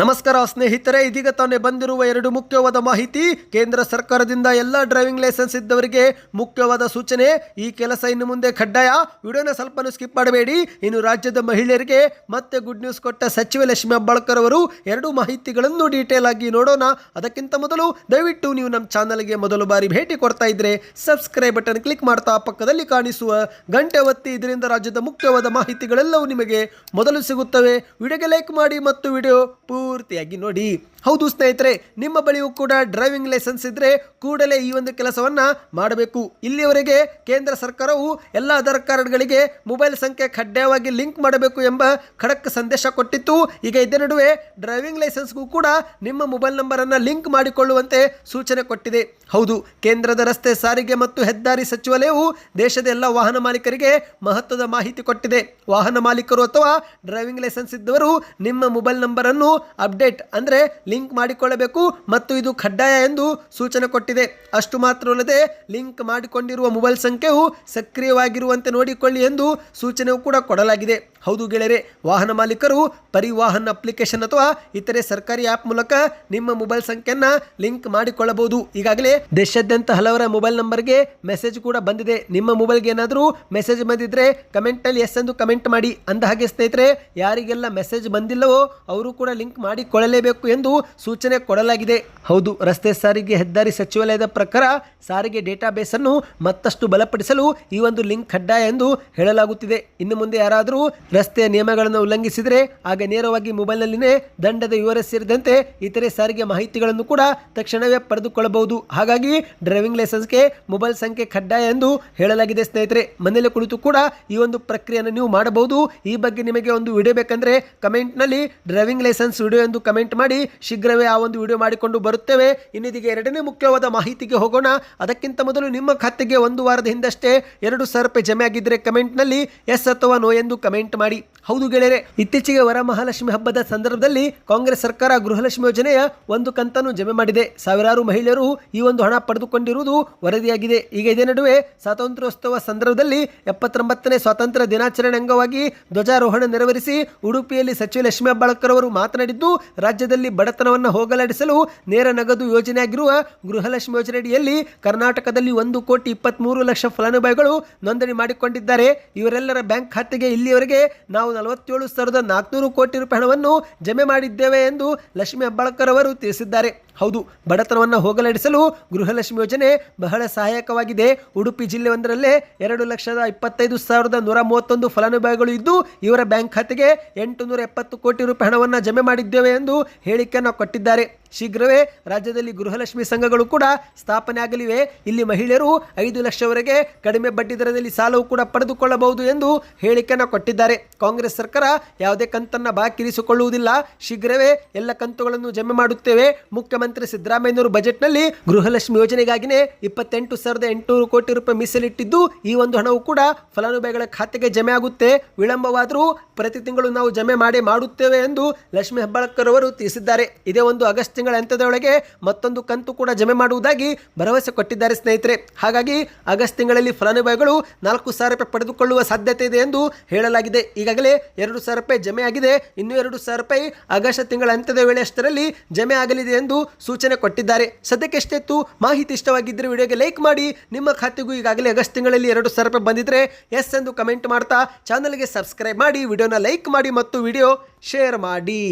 ನಮಸ್ಕಾರ ಸ್ನೇಹಿತರೆ, ಇದೀಗ ತಾನೇ ಬಂದಿರುವ ಎರಡು ಮುಖ್ಯವಾದ ಮಾಹಿತಿ. ಕೇಂದ್ರ ಸರ್ಕಾರದಿಂದ ಎಲ್ಲ ಡ್ರೈವಿಂಗ್ ಲೈಸೆನ್ಸ್ ಇದ್ದವರಿಗೆ ಮುಖ್ಯವಾದ ಸೂಚನೆ, ಈ ಕೆಲಸ ಇನ್ನು ಮುಂದೆ ಕಡ್ಡಾಯ. ವಿಡಿಯೋನ ಸ್ವಲ್ಪ ಸ್ಕಿಪ್ ಮಾಡಬೇಡಿ. ಇನ್ನು ರಾಜ್ಯದ ಮಹಿಳೆಯರಿಗೆ ಮತ್ತೆ ಗುಡ್ ನ್ಯೂಸ್ ಕೊಟ್ಟ ಸಚಿವೆ ಲಕ್ಷ್ಮಿ ಹೆಬ್ಬಾಳ್ಕರ್ ಅವರು ಎರಡು ಮಾಹಿತಿಗಳನ್ನು ಡೀಟೇಲ್ ಆಗಿ ನೋಡೋಣ. ಅದಕ್ಕಿಂತ ಮೊದಲು ದಯವಿಟ್ಟು ನೀವು ನಮ್ಮ ಚಾನಲ್ಗೆ ಮೊದಲು ಬಾರಿ ಭೇಟಿ ಕೊಡ್ತಾ ಇದ್ರೆ ಸಬ್ಸ್ಕ್ರೈಬ್ ಬಟನ್ ಕ್ಲಿಕ್ ಮಾಡ್ತಾ ಪಕ್ಕದಲ್ಲಿ ಕಾಣಿಸುವ ಗಂಟೆ ಒತ್ತಿ. ಇದರಿಂದ ರಾಜ್ಯದ ಮುಖ್ಯವಾದ ಮಾಹಿತಿಗಳೆಲ್ಲವೂ ನಿಮಗೆ ಮೊದಲು ಸಿಗುತ್ತವೆ. ವಿಡಿಯೋಗೆ ಲೈಕ್ ಮಾಡಿ ಮತ್ತು ವಿಡಿಯೋ ಪೂರ್ತಿಯಾಗಿ ನೋಡಿ. ಹೌದು ಸ್ನೇಹಿತರೆ, ನಿಮ್ಮ ಬಳಿಯೂ ಕೂಡ ಡ್ರೈವಿಂಗ್ ಲೈಸೆನ್ಸ್ ಇದ್ದರೆ ಕೂಡಲೇ ಈ ಒಂದು ಕೆಲಸವನ್ನು ಮಾಡಬೇಕು. ಇಲ್ಲಿಯವರೆಗೆ ಕೇಂದ್ರ ಸರ್ಕಾರವು ಎಲ್ಲ ಆಧಾರ್ ಕಾರ್ಡ್ಗಳಿಗೆ ಮೊಬೈಲ್ ಸಂಖ್ಯೆ ಕಡ್ಡಾಯವಾಗಿ ಲಿಂಕ್ ಮಾಡಬೇಕು ಎಂಬ ಖಡಕ್ ಸಂದೇಶ ಕೊಟ್ಟಿತ್ತು. ಈಗ ಇದೇ ನಡುವೆ ಡ್ರೈವಿಂಗ್ ಲೈಸೆನ್ಸ್ಗೂ ಕೂಡ ನಿಮ್ಮ ಮೊಬೈಲ್ ನಂಬರನ್ನು ಲಿಂಕ್ ಮಾಡಿಕೊಳ್ಳುವಂತೆ ಸೂಚನೆ ಕೊಟ್ಟಿದೆ. ಹೌದು, ಕೇಂದ್ರದ ರಸ್ತೆ ಸಾರಿಗೆ ಮತ್ತು ಹೆದ್ದಾರಿ ಸಚಿವಾಲಯವು ದೇಶದ ಎಲ್ಲ ವಾಹನ ಮಾಲೀಕರಿಗೆ ಮಹತ್ವದ ಮಾಹಿತಿ ಕೊಟ್ಟಿದೆ. ವಾಹನ ಮಾಲೀಕರು ಅಥವಾ ಡ್ರೈವಿಂಗ್ ಲೈಸೆನ್ಸ್ ಇದ್ದವರು ನಿಮ್ಮ ಮೊಬೈಲ್ ನಂಬರನ್ನು ಅಪ್ಡೇಟ್ ಅಂದರೆ ಲಿಂಕ್ ಮಾಡಿಕೊಳ್ಳಬೇಕು ಮತ್ತು ಇದು ಕಡ್ಡಾಯ ಎಂದು ಸೂಚನೆ ಕೊಟ್ಟಿದೆ. ಅಷ್ಟು ಮಾತ್ರವಲ್ಲದೆ ಲಿಂಕ್ ಮಾಡಿಕೊಂಡಿರುವ ಮೊಬೈಲ್ ಸಂಖ್ಯೆಯು ಸಕ್ರಿಯವಾಗಿರುವಂತೆ ನೋಡಿಕೊಳ್ಳಿ ಎಂದು ಸೂಚನೆಯೂ ಕೂಡ ಕೊಡಲಾಗಿದೆ. ಹೌದು ಗೆಳೆಯರೆ, ವಾಹನ ಮಾಲೀಕರು ಪರಿವಾಹನ್ ಅಪ್ಲಿಕೇಶನ್ ಅಥವಾ ಇತರೆ ಸರ್ಕಾರಿ ಆ್ಯಪ್ ಮೂಲಕ ನಿಮ್ಮ ಮೊಬೈಲ್ ಸಂಖ್ಯೆಯನ್ನು ಲಿಂಕ್ ಮಾಡಿಕೊಳ್ಳಬಹುದು. ಈಗಾಗಲೇ ದೇಶಾದ್ಯಂತ ಹಲವರ ಮೊಬೈಲ್ ನಂಬರ್ಗೆ ಮೆಸೇಜ್ ಕೂಡ ಬಂದಿದೆ. ನಿಮ್ಮ ಮೊಬೈಲ್ಗೆ ಏನಾದರೂ ಮೆಸೇಜ್ ಬಂದಿದ್ರೆ ಕಮೆಂಟಲ್ಲಿ ಎಸ್ ಎಂದು ಕಮೆಂಟ್ ಮಾಡಿ. ಅಂದ ಹಾಗೆ ಸ್ನೇಹಿತರೆ, ಯಾರಿಗೆಲ್ಲ ಮೆಸೇಜ್ ಬಂದಿಲ್ಲವೋ ಅವರು ಕೂಡ ಲಿಂಕ್ ಮಾಡಿಕೊಳ್ಳಲೇಬೇಕು ಎಂದು ಸೂಚನೆ ಕೊಡಲಾಗಿದೆ. ಹೌದು, ರಸ್ತೆ ಸಾರಿಗೆ ಹೆದ್ದಾರಿ ಸಚಿವಾಲಯದ ಪ್ರಕಾರ ಸಾರಿಗೆ ಡೇಟಾಬೇಸ್ ಅನ್ನು ಮತ್ತಷ್ಟು ಬಲಪಡಿಸಲು ಈ ಒಂದು ಲಿಂಕ್ ಕಡ್ಡಾಯ ಎಂದು ಹೇಳಲಾಗುತ್ತಿದೆ. ಇನ್ನು ಮುಂದೆ ಯಾರಾದರೂ ರಸ್ತೆಯ ನಿಯಮಗಳನ್ನು ಉಲ್ಲಂಘಿಸಿದರೆ ಆಗ ನೇರವಾಗಿ ಮೊಬೈಲ್ನಲ್ಲಿನೇ ದಂಡದ ವಿವರ ಸೇರಿದಂತೆ ಇತರೆ ಸಾರಿಗೆ ಮಾಹಿತಿಗಳನ್ನು ಕೂಡ ತಕ್ಷಣವೇ ಪಡೆದುಕೊಳ್ಳಬಹುದು. ಹಾಗಾಗಿ ಡ್ರೈವಿಂಗ್ ಲೈಸೆನ್ಸ್ಗೆ ಮೊಬೈಲ್ ಸಂಖ್ಯೆ ಕಡ್ಡಾಯ ಎಂದು ಹೇಳಲಾಗಿದೆ ಸ್ನೇಹಿತರೆ. ಮನೆಯಲ್ಲಿ ಕುಳಿತು ಕೂಡ ಈ ಒಂದು ಪ್ರಕ್ರಿಯೆಯನ್ನು ನೀವು ಮಾಡಬಹುದು. ಈ ಬಗ್ಗೆ ನಿಮಗೆ ಒಂದು ವಿಡಿಯೋ ಬೇಕಂದ್ರೆ ಕಮೆಂಟ್ನಲ್ಲಿ ಡ್ರೈವಿಂಗ್ ಲೈಸೆನ್ಸ್ ವಿಡಿಯೋ ಎಂದು ಕಮೆಂಟ್ ಮಾಡಿ ಶೀಘ್ರವೇ ಆ ಒಂದು ವಿಡಿಯೋ ಮಾಡಿಕೊಂಡು ಬರುತ್ತೇವೆ. ಇನ್ನಿದಿಗೆ ಎರಡನೇ ಮುಖ್ಯವಾದ ಮಾಹಿತಿಗೆ ಹೋಗೋಣ. ಅದಕ್ಕಿಂತ ಮೊದಲು ನಿಮ್ಮ ಖಾತೆಗೆ ಒಂದು ವಾರದ ಹಿಂದಷ್ಟೇ ಎರಡು ಸಾವಿರ ರೂಪಾಯಿ ಜಮೆ ಆಗಿದ್ದರೆ ಕಮೆಂಟ್ನಲ್ಲಿ ಎಸ್ ಅಥವಾ ನೋ ಎಂದು ಕಮೆಂಟ್ ಮಾಡಿ. ಹೌದು ಗೆಳೆಯರೆ, ಇತ್ತೀಚೆಗೆ ವರಮಹಾಲಕ್ಷ್ಮಿ ಹಬ್ಬದ ಸಂದರ್ಭದಲ್ಲಿ ಕಾಂಗ್ರೆಸ್ ಸರ್ಕಾರ ಗೃಹಲಕ್ಷ್ಮಿ ಯೋಜನೆಯ ಒಂದು ಕಂತನ್ನು ಜಮೆ ಮಾಡಿದೆ. ಸಾವಿರಾರು ಮಹಿಳೆಯರು ಈ ಒಂದು ಹಣ ಪಡೆದುಕೊಂಡಿರುವುದು ವರದಿಯಾಗಿದೆ. ಈಗ ಇದೇ ನಡುವೆ ಸ್ವಾತಂತ್ರ್ಯೋತ್ಸವ ಸಂದರ್ಭದಲ್ಲಿ ಎಪ್ಪತ್ತೊಂಬತ್ತನೇ ಸ್ವಾತಂತ್ರ್ಯ ದಿನಾಚರಣೆ ಅಂಗವಾಗಿ ಧ್ವಜಾರೋಹಣ ನೆರವೇರಿಸಿ ಉಡುಪಿಯಲ್ಲಿ ಸಚಿವ ಲಕ್ಷ್ಮೀ ಹೆಬ್ಬಾಳ್ಕರ್ ಅವರು ಮಾತನಾಡಿದ್ದು, ರಾಜ್ಯದಲ್ಲಿ ಬಡತನವನ್ನು ಹೋಗಲಾಡಿಸಲು ನೇರ ನಗದು ಯೋಜನೆಯಾಗಿರುವ ಗೃಹಲಕ್ಷ್ಮಿ ಯೋಜನೆಯಡಿಯಲ್ಲಿ ಕರ್ನಾಟಕದಲ್ಲಿ ಒಂದು ಕೋಟಿ ಇಪ್ಪತ್ತ್ಮೂರು ಲಕ್ಷ ಫಲಾನುಭವಿಗಳು ನೋಂದಣಿ ಮಾಡಿಕೊಂಡಿದ್ದಾರೆ. ಇವರೆಲ್ಲರ ಬ್ಯಾಂಕ್ ಖಾತೆಗೆ ಇಲ್ಲಿಯವರೆಗೆ ನಾವು ನಲವತ್ತೇಳು ಸಾವಿರದ ನಾಲ್ಕುನೂರು ಕೋಟಿ ರೂಪಾಯಿ ಹಣವನ್ನು ಜಮೆ ಮಾಡಿದ್ದೇವೆ ಎಂದು ಲಕ್ಷ್ಮೀ ಹೆಬ್ಬಾಳ್ಕರ್ ಅವರು ತಿಳಿಸಿದ್ದಾರೆ. ಹೌದು, ಬಡತನವನ್ನು ಹೋಗಲಾಡಿಸಲು ಗೃಹಲಕ್ಷ್ಮಿ ಯೋಜನೆ ಬಹಳ ಸಹಾಯಕವಾಗಿದೆ. ಉಡುಪಿ ಜಿಲ್ಲೆ ಒಂದರಲ್ಲೇ ಎರಡು ಲಕ್ಷದ ಇಪ್ಪತ್ತೈದು ಸಾವಿರದ ನೂರ ಮೂವತ್ತೊಂದು ಫಲಾನುಭವಿಗಳು ಇದ್ದು, ಇವರ ಬ್ಯಾಂಕ್ ಖಾತೆಗೆ ಎಂಟು ನೂರ ಎಪ್ಪತ್ತು ಕೋಟಿ ರೂಪಾಯಿ ಹಣವನ್ನು ಜಮೆ ಮಾಡಿದ್ದೇವೆ ಎಂದು ಹೇಳಿಕೆಯನ್ನು ಕೊಟ್ಟಿದ್ದಾರೆ. ಶೀಘ್ರವೇ ರಾಜ್ಯದಲ್ಲಿ ಗೃಹಲಕ್ಷ್ಮಿ ಸಂಘಗಳು ಕೂಡ ಸ್ಥಾಪನೆ ಆಗಲಿವೆ. ಇಲ್ಲಿ ಮಹಿಳೆಯರು ಐದು ಲಕ್ಷವರೆಗೆ ಕಡಿಮೆ ಬಡ್ಡಿ ದರದಲ್ಲಿ ಸಾಲವು ಕೂಡ ಪಡೆದುಕೊಳ್ಳಬಹುದು ಎಂದು ಹೇಳಿಕೆಯನ್ನು ಕೊಟ್ಟಿದ್ದಾರೆ. ಕಾಂಗ್ರೆಸ್ ಸರ್ಕಾರ ಯಾವುದೇ ಕಂತನ್ನು ಬಾಕಿ ಇರಿಸಿಕೊಳ್ಳುವುದಿಲ್ಲ ಶೀಘ್ರವೇ ಎಲ್ಲ ಕಂತುಗಳನ್ನು ಜಮೆ ಮಾಡುತ್ತೇವೆ. ಮುಖ್ಯಮಂತ್ರಿ ಸಿದ್ದರಾಮಯ್ಯನವರು ಬಜೆಟ್ನಲ್ಲಿ ಗೃಹಲಕ್ಷ್ಮಿ ಯೋಜನೆಗಾಗಿನೇ ಇಪ್ಪತ್ತೆಂಟು ಸಾವಿರದ ಎಂಟುನೂರು ಕೋಟಿ ರೂಪಾಯಿ ಮೀಸಲಿಟ್ಟಿದ್ದು, ಈ ಒಂದು ಹಣವು ಕೂಡ ಫಲಾನುಭವಿಗಳ ಖಾತೆಗೆ ಜಮೆ ಆಗುತ್ತೆ. ವಿಳಂಬವಾದರೂ ಪ್ರತಿ ತಿಂಗಳು ನಾವು ಜಮೆ ಮಾಡಿ ಮಾಡುತ್ತೇವೆ ಎಂದು ಲಕ್ಷ್ಮಿ ಹೆಬ್ಬಾಳ್ಕರ್ ಅವರು ತಿಳಿಸಿದ್ದಾರೆ. ಇದೇ ಒಂದು ಆಗಸ್ಟ್ ತಿಂಗಳ ಅಂತ್ಯದೊಳಗೆ ಮತ್ತೊಂದು ಕಂತು ಕೂಡ ಜಮೆ ಮಾಡುವುದಾಗಿ ಭರವಸೆ ಕೊಟ್ಟಿದ್ದಾರೆ ಸ್ನೇಹಿತರೆ. ಹಾಗಾಗಿ ಆಗಸ್ಟ್ ತಿಂಗಳಲ್ಲಿ ಫಲಾನುಭವಿಗಳು ನಾಲ್ಕು ಸಾವಿರ ರೂಪಾಯಿ ಪಡೆದುಕೊಳ್ಳುವ ಸಾಧ್ಯತೆ ಇದೆ ಎಂದು ಹೇಳಲಾಗಿದೆ. ಈಗಾಗಲೇ ಎರಡು ಸಾವಿರ ರೂಪಾಯಿ ಜಮೆ ಆಗಿದೆ. ಇನ್ನೂ ಎರಡು ಸಾವಿರ ರೂಪಾಯಿ ಆಗಸ್ಟ್ ತಿಂಗಳ ಅಂತ್ಯದ ವೇಳೆ ಅಷ್ಟರಲ್ಲಿ ಜಮೆ ಆಗಲಿದೆ ಎಂದು ಸೂಚನೆ ಕೊಟ್ಟಿದ್ದಾರೆ. ಸದ್ಯಕ್ಕೆ ಎಷ್ಟೆತ್ತು ಮಾಹಿತಿ ಇಷ್ಟವಾಗಿದ್ದರೆ ವಿಡಿಯೋಗೆ ಲೈಕ್ ಮಾಡಿ. ನಿಮ್ಮ ಖಾತೆಗೂ ಈಗಾಗಲೇ ಆಗಸ್ಟ್ ತಿಂಗಳಲ್ಲಿ ಎರಡು ಸಾವಿರ ರೂಪಾಯಿ ಬಂದಿದ್ರೆ ಎಸ್ ಎಂದು ಕಮೆಂಟ್ ಮಾಡ್ತಾ ಚಾನಲ್ಗೆ ಸಬ್ಸ್ಕ್ರೈಬ್ ಮಾಡಿ, ವಿಡಿಯೋನ ಲೈಕ್ ಮಾಡಿ ಮತ್ತು ವಿಡಿಯೋ ಶೇರ್ ಮಾಡಿ.